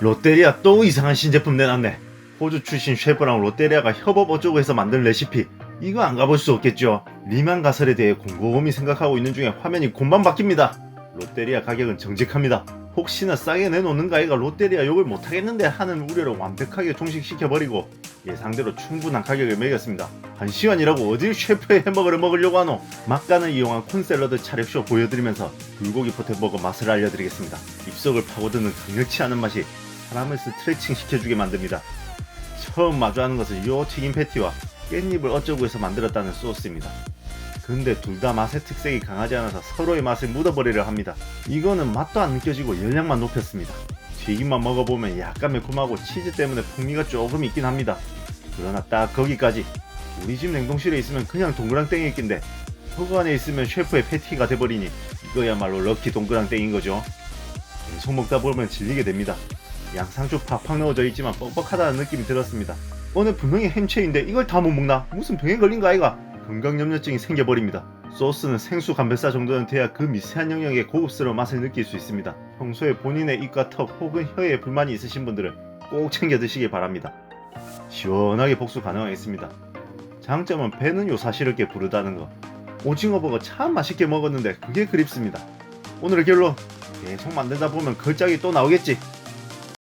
롯데리아 또 이상한 신제품 내놨네. 호주 출신 셰프랑 롯데리아가 협업 어쩌고 해서 만든 레시피. 이거 안 가볼 수 없겠죠. 리만 가설에 대해 곰곰이 생각하고 있는 중에 화면이 곰방 바뀝니다. 롯데리아 가격은 정직합니다. 혹시나 싸게 내놓는 가이가 롯데리아 욕을 못하겠는데 하는 우려를 완벽하게 종식시켜버리고 예상대로 충분한 가격을 매겼습니다. 한 시간이라고 어딜 셰프의 햄버거를 먹으려고 하노? 막간을 이용한 콘샐러드 차력쇼 보여드리면서 불고기 포테버거 맛을 알려드리겠습니다. 입속을 파고드는 강력치 않은 맛이 사람을 스트레칭 시켜주게 만듭니다. 처음 마주하는 것은 요 튀김 패티와 깻잎을 어쩌고 해서 만들었다는 소스입니다. 근데 둘 다 맛의 특색이 강하지 않아서 서로의 맛을 묻어버리려 합니다. 이거는 맛도 안 느껴지고 열량만 높였습니다. 튀김만 먹어보면 약간 매콤하고 치즈 때문에 풍미가 조금 있긴 합니다. 그러나 딱 거기까지 우리 집 냉동실에 있으면 그냥 동그랑땡이 낀데 허그 안에 있으면 셰프의 패티가 돼버리니 이거야말로 럭키 동그랑땡인 거죠. 계속 먹다 보면 질리게 됩니다. 양상추 팍팍 넣어져 있지만 뻑뻑하다는 느낌이 들었습니다. 오늘 분명히 햄체인데 이걸 다 못 먹나? 무슨 병에 걸린 거 아이가? 건강염려증이 생겨버립니다. 소스는 생수 감별사 정도는 돼야 그 미세한 영역의 고급스러운 맛을 느낄 수 있습니다. 평소에 본인의 입과 턱 혹은 혀에 불만이 있으신 분들은 꼭 챙겨 드시기 바랍니다. 시원하게 복수 가능하겠습니다. 장점은 배는 요사시럽게 부르다는 거. 오징어 버거 참 맛있게 먹었는데 그게 그립습니다. 오늘의 결론 계속 만들다 보면 걸작이 또 나오겠지.